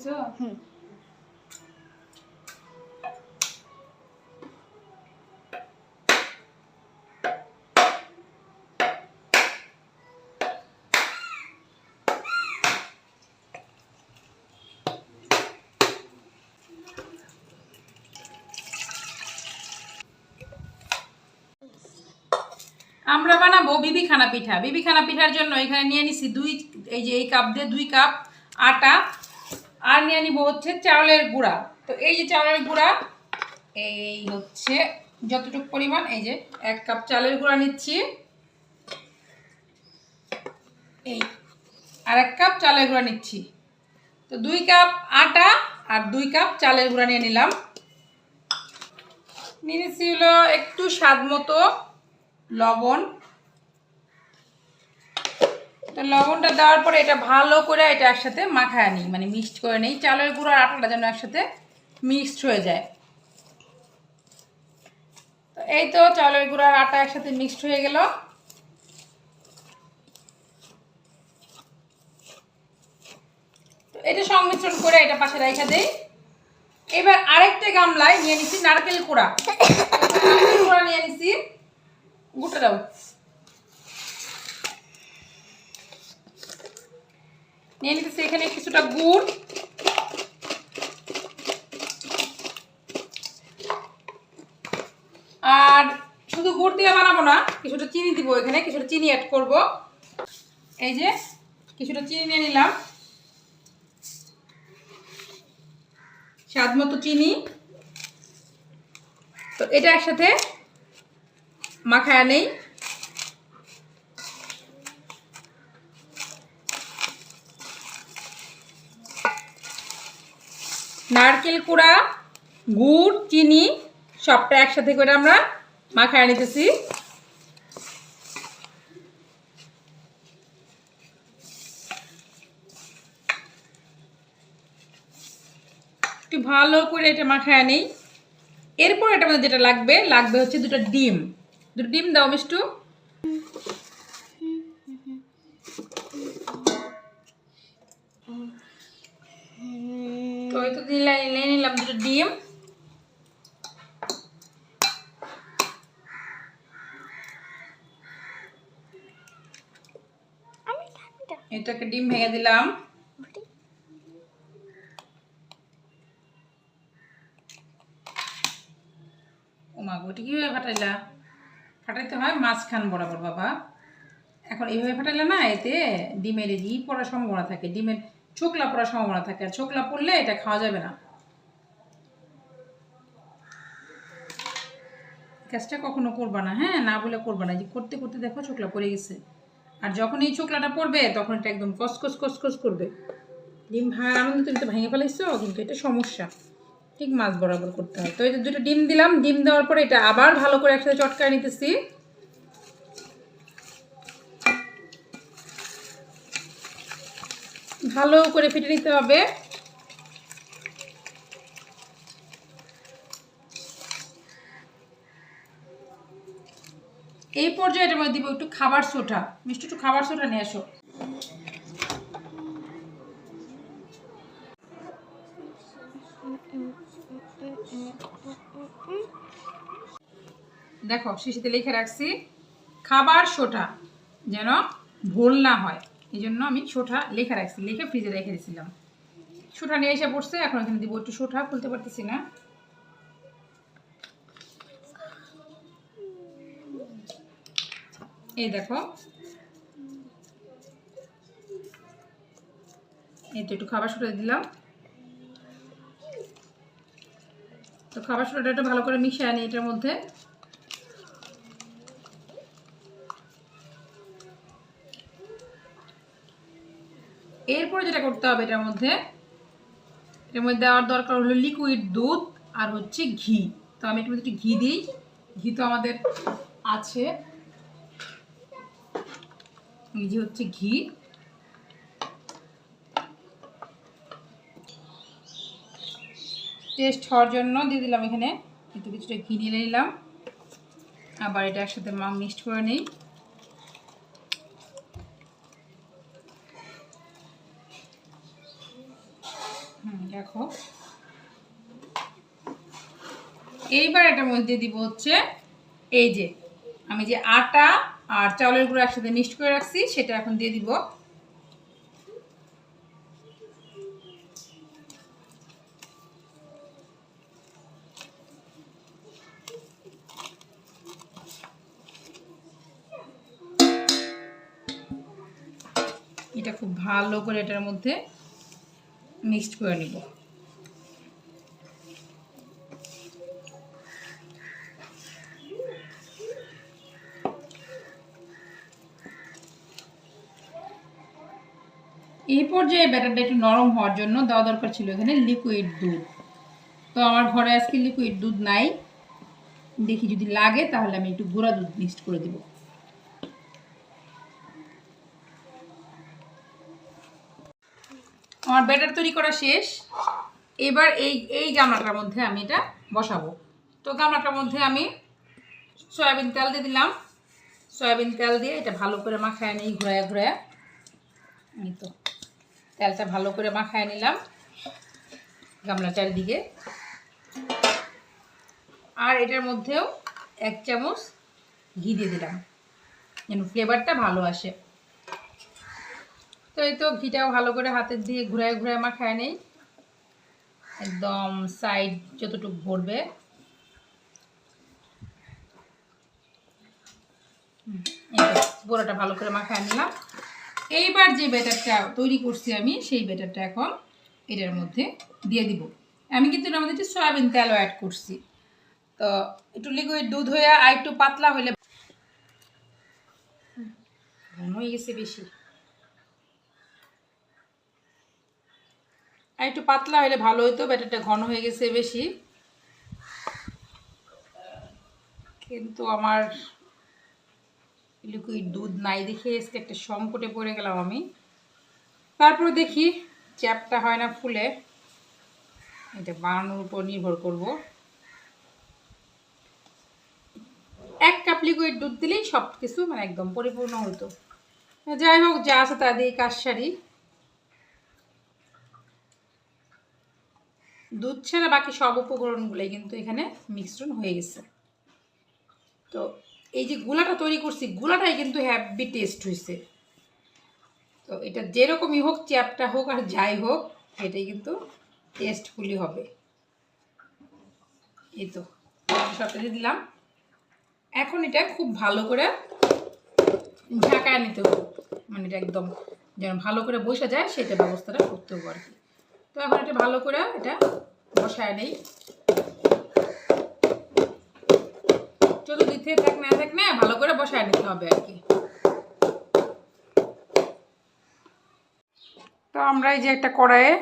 হুম আমরা বানাবো বিবি খানা পিঠা। বিবি খানা পিঠার জন্য এখানে নিয়ে নিছি দুই এই যে এই কাপ দিয়ে দুই কাপ আটা আর নিয়ে নিব হচ্ছে চাউলের গুঁড়া। তো এই যে চাউলের গুঁড়া, এই হচ্ছে যতটুকু পরিমাণ, এই যে এক কাপ চালের গুঁড়া নিচ্ছি। এই, আর এক কাপ চালের গুঁড়া নিচ্ছি। তো দুই কাপ আটা আর দুই কাপ চালের গুঁড়া নিয়ে নিলাম। নিয়ে নিচ্ছি হলো একটু স্বাদ মতো লবণ। তো লবণটা দেওয়ার পরে এটা ভালো করে এটা একসাথে মাখায় নিই মানে মিক্সড করে নিই। চালের গুঁড়ো আর আটাটা যেন একসাথে মিক্সড হয়ে যায়। তো এই তো চালের গুঁড়ো আর আটা একসাথে মিক্সড হয়ে গেল। এটা সংমিশ্রণ করে এটা পাশে রেখে দেই। এবার আরেকটা গামলায় নিয়ে নিচ্ছি নারকেল কুড়া। নারকেল কুড়া নিয়ে নিচ্ছি। গুঁটা দাও। নিয়ে নিতেছি এখানে কিছুটা গুড়। আর শুধু গুড় দিয়ে বানাবো না, কিছুটা চিনি দিব এখানে, কিছুটা চিনি অ্যাড করব। এই যে, কিছুটা চিনি নিয়ে নিলাম। স্বাদ মতো চিনি। তো এটা একসাথে মাখায় নেই। নারকেল কুড়া, গুড়, চিনি, সবটা একসাথে করে আমরা মাখায় নিতেছি। একটু ভালো করে এটা মাখায় নেই। এরপর এটা আমাদের যেটা লাগবে লাগবে হচ্ছে দুটো ডিম। দুটো ডিম দাও মিষ্টু। তো এই তো দিলাই নিয়ে নিলাম দুটো ডিম এটাকে ডিম ভেঙে দিলাম ও মা গোটি কীভাবে ফাটাইলা ফাটাইতে হয় মাঝখান বরাবর বাবা এখন এইভাবে ফাটাইলে না এতে ডিমের ই পড়ার সম্ভাবনা থাকে ডিমের ছোকলা পড়ার সম্ভাবনা থাকে, আর ছোকলা পড়লে এটা খাওয়া যাবে না। কাজটা কখনো করবা না হ্যাঁ না বলে করবা না যে করতে করতে দেখো ছোকলা পড়ে গেছে। আর যখন এই ছোকলাটা পড়বে, তখন এটা একদম কসকস কসকস করবে। ডিম ভাঙার আনন্দ তুমি তো ভেঙে ফেলাইছো কিন্তু এটা সমস্যা। ঠিক মাছ বরাবর করতে হয়। তো এই দুটো ডিম দিলাম, ডিম দেওয়ার পরে এটা আবার ভালো করে একসাথে চটকায় নিতেছি। ভালো করে ফেটে নিতে হবে। এই পর্যায়ে এটার মধ্যে দিব একটু খাবার সোটা মিষ্টি একটু খাবার সোটা নিয়ে আসো। দেখো, শিশিতে লিখে রাখছি, খাবার সোটা যেন ভুল না হয়। এই জন্য আমি সোঠা লেখা রাখছি, লিখে ফ্রিজে রেখে দিয়েছিলাম সোঠা নিয়ে এসে পড়ছে, এখন এখানে দিব একটু সোঠা, খুলতে পারতেছি না। এই দেখো। এই তো একটু খাবার সোটা দিলাম। তো খাবার সোটাটা একটু ভালো করে মিশিয়ে আনি এটার মধ্যে। এরপরে যেটা করতে হবে এটার মধ্যে, এর মধ্যে দেওয়ার দরকার হলো লিকুইড দুধ আর হচ্ছে ঘি। তো আমি এটার মধ্যে একটু ঘি দিই। ঘি তো আমাদের আছে। যে হচ্ছে ঘি। টেস্ট হওয়ার জন্য দিয়ে দিলাম এখানে। একটু কিছুটা ঘি নিয়ে নিলাম। আবার এটা একসাথে মা মিক্সড করে নিই। দেখো। এইবার এটার মধ্যে দিব হচ্ছে এই যে, আমি যে আটা আর চাউলের গুঁড়ো একসাথে মিক্সড করে রাখছি, সেটা এখন দিয়ে দিব। এটা খুব ভালো করে এটার মধ্যে মিক্সড করে নিব। এই পর্যায়ে ব্যাটারটা একটু নরম হওয়ার জন্য দেওয়া দরকার ছিল এখানে লিকুইড দুধ। তো আমার ঘরে আজকে লিকুইড দুধ নাই। দেখি যদি লাগে তাহলে আমি একটু গুঁড়া দুধ মিক্সড করে দিব। আমার ব্যাটার তৈরি করা শেষ। এবার এই এই গামলাটার মধ্যে আমি এটা বসাবো। তো গামলাটার মধ্যে আমি সয়াবিন তেল দিয়ে দিলাম। সয়াবিন তেল দিয়ে এটা ভালো করে মাখায় নিই, ঘুরায় ঘুরায়। এই তো, তেলটা ভালো করে মাখায় নিলাম গামলা চারিদিকে। আর এটার মধ্যেও এক চামচ ঘি দিয়ে দিলাম, যেন ফ্লেভারটা ভালো আসে। তো এই তো ঘিটাও ভালো করে হাতের দিয়ে ঘুরায় ঘুরায় মাখায় নেই। একদম সাইড যতটুকু ভরবে। পুরোটা ভালো করে মাখায় নিলাম। এইবার যে ব্যাটারটা তৈরি করছি আমি, সেই ব্যাটারটা এখন এটার মধ্যে দিয়ে দিব। আমি কিন্তু মধ্যে একটু সয়াবিন তেলও অ্যাড করছি। তো একটু লিকুইড দুধ হয়ে আর একটু পাতলা হলে হয়ে গেছে বেশি। আর একটু পাতলা হলে ভালো হতো ব্যাটারটা ঘন হয়ে গেছে বেশি। কিন্তু আমার লিকুইড দুধ নাই দেখে আজকে একটা সংকটে পড়ে গেলাম আমি। তারপরে দেখি চ্যাপটা হয় না ফুলে। এটা বানানোর উপর নির্ভর করব। এক কাপ লিকুইড দুধ দিলেই সব কিছু মানে একদম পরিপূর্ণ হতো যাই হোক, যা আছে তা দিয়ে কাজ সারি। দুধ ছাড়া বাকি সব উপকরণগুলোই কিন্তু এখানে মিশ্রণ হয়ে গেছে। তো এই যে গুলাটা তৈরি করছি, গুলাটাই কিন্তু হ্যাপি টেস্ট হয়েছে তো এটা যেরকমই হোক চ্যাপটা হোক আর যাই হোক, এটাই কিন্তু টেস্টফুলি হবে। এই তো সবটা দিলাম। এখন এটা খুব ভালো করে ঝাঁকায় নিতে হবে। মানে এটা একদম যেন ভালো করে বসে যায়, সেটা ব্যবস্থাটা করতে হবে আর কি। তো এখন এটা ভালো করে এটা বসায় নেই। চতুর্দিক থেকে থাক, না থাক, না, ভালো করে বসায় নিতে হবে আর কি। তো আমরা এই যে একটা কড়াইয়ে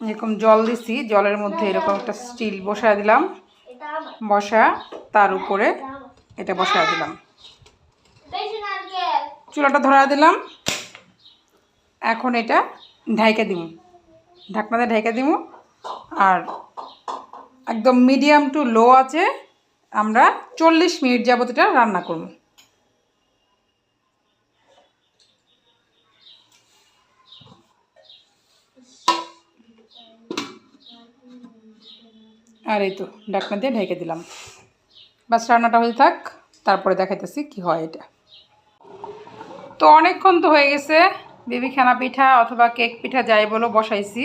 এরকম জল দিছি, জলের মধ্যে এরকম একটা স্টিল বসায় দিলাম। বসা, তার উপরে এটা বসায় দিলাম। চুলাটা ধরা দিলাম। এখন এটা ঢাইকা দিব ঢাকনাতে ঢাইকা দিব আর একদম মিডিয়াম টু লো আছে, আমরা চল্লিশ মিনিট যাবত এটা রান্না করব। আর এই তো, ঢাকনা দিয়ে ঢেকে দিলাম। বাস রান্নাটা হয়ে থাক, তারপরে দেখাইতেছি কি হয় এটা। তো অনেকক্ষণ তো হয়ে গেছে বেবিখানা পিঠা অথবা কেক পিঠা যাই বলো বসাইছি।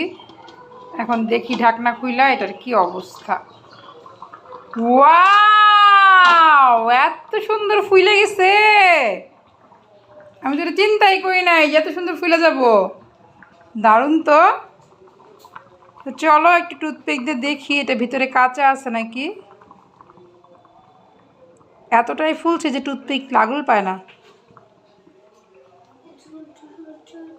এখন দেখি ঢাকনা খুইলা, এটার কি অবস্থা। এত সুন্দর ফুলে গেছে। আমি তো চিন্তাই করি নাই এত সুন্দর ফুলে যাব। দারুণ তো চলো একটু টুথপিক দিয়ে দেখি, এটা ভিতরে কাঁচা আছে নাকি? এতটাই ফুলছে যে টুথপিক লাগল পায় না।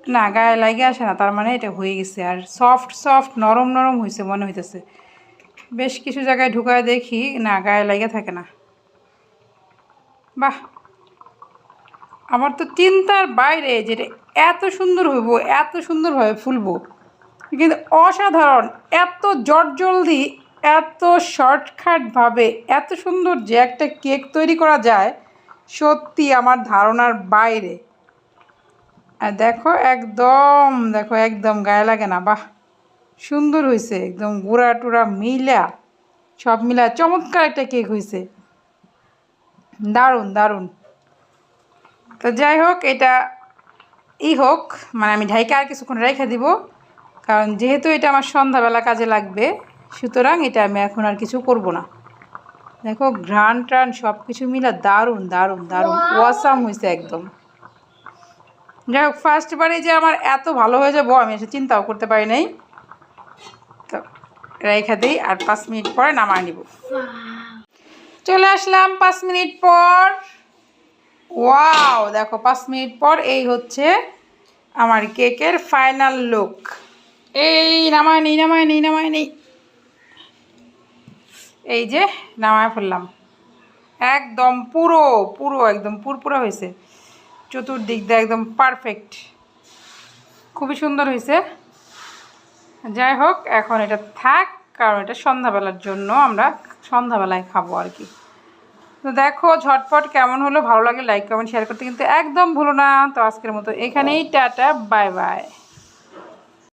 না, গায়ে লাগে আসে না, তার মানে এটা হয়ে গেছে। আর সফট সফট নরম নরম হয়েছে মনে হইতেছে। বেশ কিছু জায়গায় ঢুকায় দেখি, না, গায়ে লাগে থাকে না। বাহ! আমার তো চিন্তার বাইরে যেটা এত সুন্দর হইব, এত সুন্দরভাবে ফুলবো। কিন্তু অসাধারণ, এত জলদি এত শর্টকাটভাবে, এত সুন্দর যে একটা কেক তৈরি করা যায়, সত্যি আমার ধারণার বাইরে। আর দেখো একদম দেখো একদম গায়ে লাগে না বাহ! সুন্দর হয়েছে একদম গোড়া টোড়া মিলা সব মিলা চমৎকার একটা কেক হয়েছে দারুণ দারুণ। তো যাই হোক এটা ই হোক মানে আমি ঢাইকে আর কিছুক্ষণ রেখে দিব কারণ যেহেতু এটা আমার সন্ধ্যাবেলা কাজে লাগবে সুতরাং এটা আমি এখন আর কিছু করব না। দেখো ঘ্রাণ ট্রান সব কিছু মিলা দারুণ দারুণ দারুণ ওয়াসাম হয়েছে একদম। যাই হোক ফার্স্টবারে যে আমার এত ভালো হয়ে যাব আমি এসে চিন্তাও করতে পারি নাই। তো রেখে দিই, আর পাঁচ মিনিট পরে নামায় নিব। চলে আসলাম পাঁচ মিনিট পর। ওয়াও, দেখো, পাঁচ মিনিট পর এই হচ্ছে আমার কেকের ফাইনাল লুক এই, নামায় নেই নামায় নেই নামায় নেই। এই যে, নামায় ফেললাম। একদম পুরো পুরো, একদম পুরপুরা হয়েছে। চতুর্দিক দিয়ে একদম পারফেক্ট খুবই সুন্দর হয়েছে। যাই হোক, এখন এটা থাক, কারণ এটা সন্ধ্যাবেলার জন্য আমরা সন্ধ্যাবেলায় খাব আর কি। তো দেখো, ঝটপট কেমন হলো? ভালো লাগে লাইক কমেন্ট শেয়ার করতে কিন্তু একদম ভুলো না। তো আজকের মতো এখানেই, টাটা বাই বাই